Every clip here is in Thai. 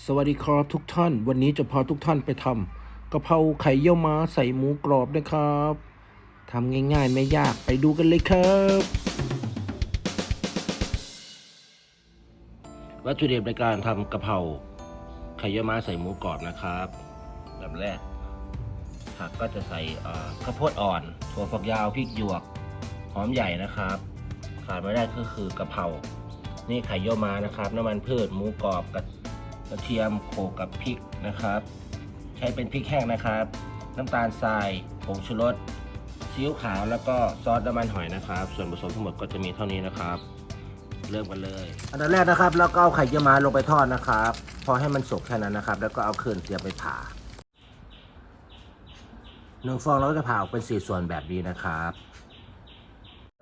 สวัสดีครับทุกท่าน วันนี้จะพาทุกท่านไปทำกะเพราไข่เยี่ยวม้าใส่หมูกรอบนะครับทำง่ายๆไม่ยากไปดูกันเลยครับ วัตถุดิบในการทำกะเพราไข่เยี่ยวม้าใส่หมูกรอบนะครับแบบแรกผักก็จะใส่ข้าวโพดอ่อนถั่วฝักยาวพริกหยวกหอมใหญ่นะครับ ขาดไม่ได้ก็คือกะเพรานี่ไข่เยี่ยวม้านะครับ น้ำมันพืชหมูกรอบกระ ระเทียมโขกกับพริกนะครับ ใช้เป็นพริกแห้งนะครับ น้ำตาลทรายผงชูรสซีอิ๊วขาวแล้วก็ซอสน้ำมันหอยนะครับ ส่วนผสมทั้งหมดก็จะมีเท่านี้นะครับ เริ่มกันเลย อันดับแรกนะครับ แล้วก็เอาไข่เยี่ยวม้าลงไปทอดนะครับ พอให้มันสุกแค่นั้นนะครับ แล้วก็เอาเครื่องเตรียมไปผ่าหนึ่งฟองเราก็จะผ่าออกเป็นสี่ส่วนแบบนี้นะครับ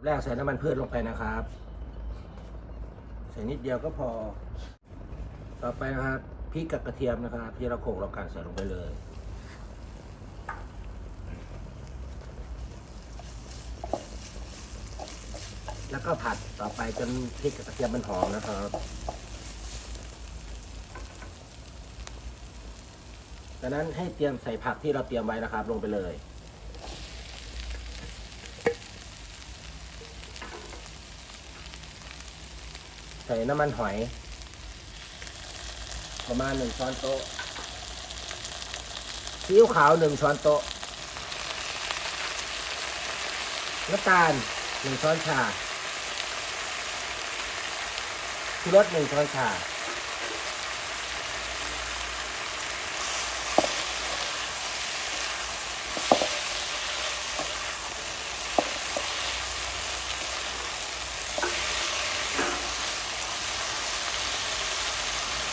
แรกใส่น้ำมันพืชลงไปนะครับ ใส่นิดเดียวก็พอ ต่อไปนะครับพริกกับกระเทียมนะครับที่เราโขลกเรากันใส่ลงไปเลยแล้วก็ผัดต่อไปจนพริกกับกระเทียมมันหอมนะครับจากนั้นให้เตรียมใส่ผักที่เราเตรียมไว้นะครับ ลงไปเลย ใส่น้ำมันหอย ประมาณหนึ่งช้อนโต๊ะซีอิ๊วขาวหนึ่งช้อนโต๊ะน้ำตาลหนึ่งช้อนชาชูรสหนึ่งช้อนชา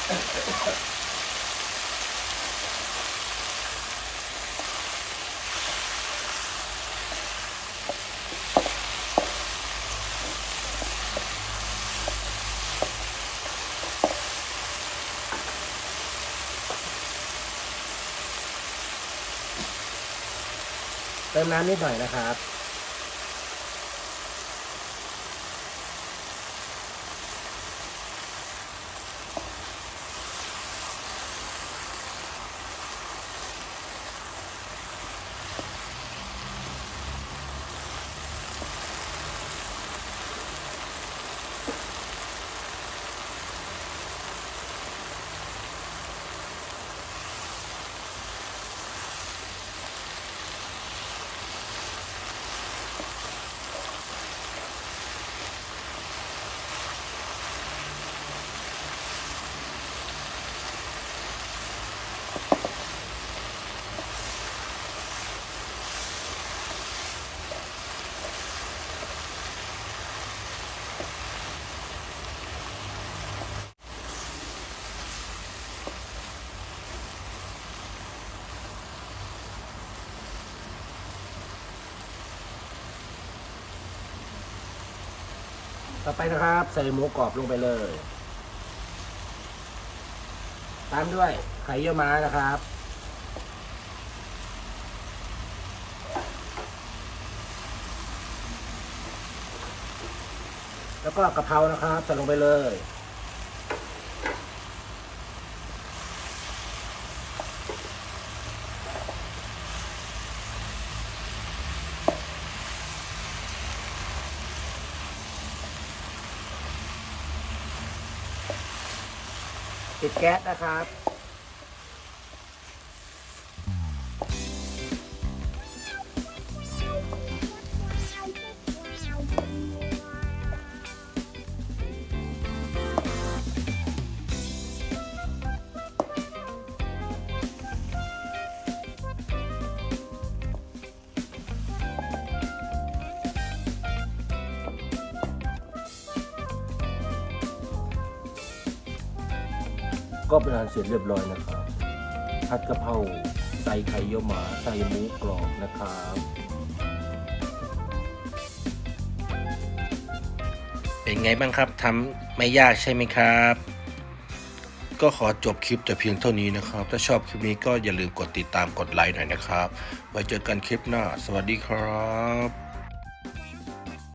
เติมน้ำนิดหน่อยนะครับ ต่อไปนะครับ ใส่หมูกรอบลงไปเลย ตามด้วยไข่เยี่ยวม้านะครับ แล้วก็กะเพรานะครับใส่ลงไปเลย ปิดแก๊สนะครับ ก็เป็นอันเสร็จเรียบร้อยนะครับผัดกะเพราใส่ไข่เยี่ยวหมาใส่หมูกรอบนะครับเป็นไงบ้างครับทำไม่ยากใช่ไหมครับ ก็ขอจบคลิปแต่เพียงเท่านี้นะครับ ถ้าชอบคลิปนี้ก็อย่าลืมกดติดตามกดไลค์หน่อยนะครับ ไว้เจอกันคลิปหน้า สวัสดีครับ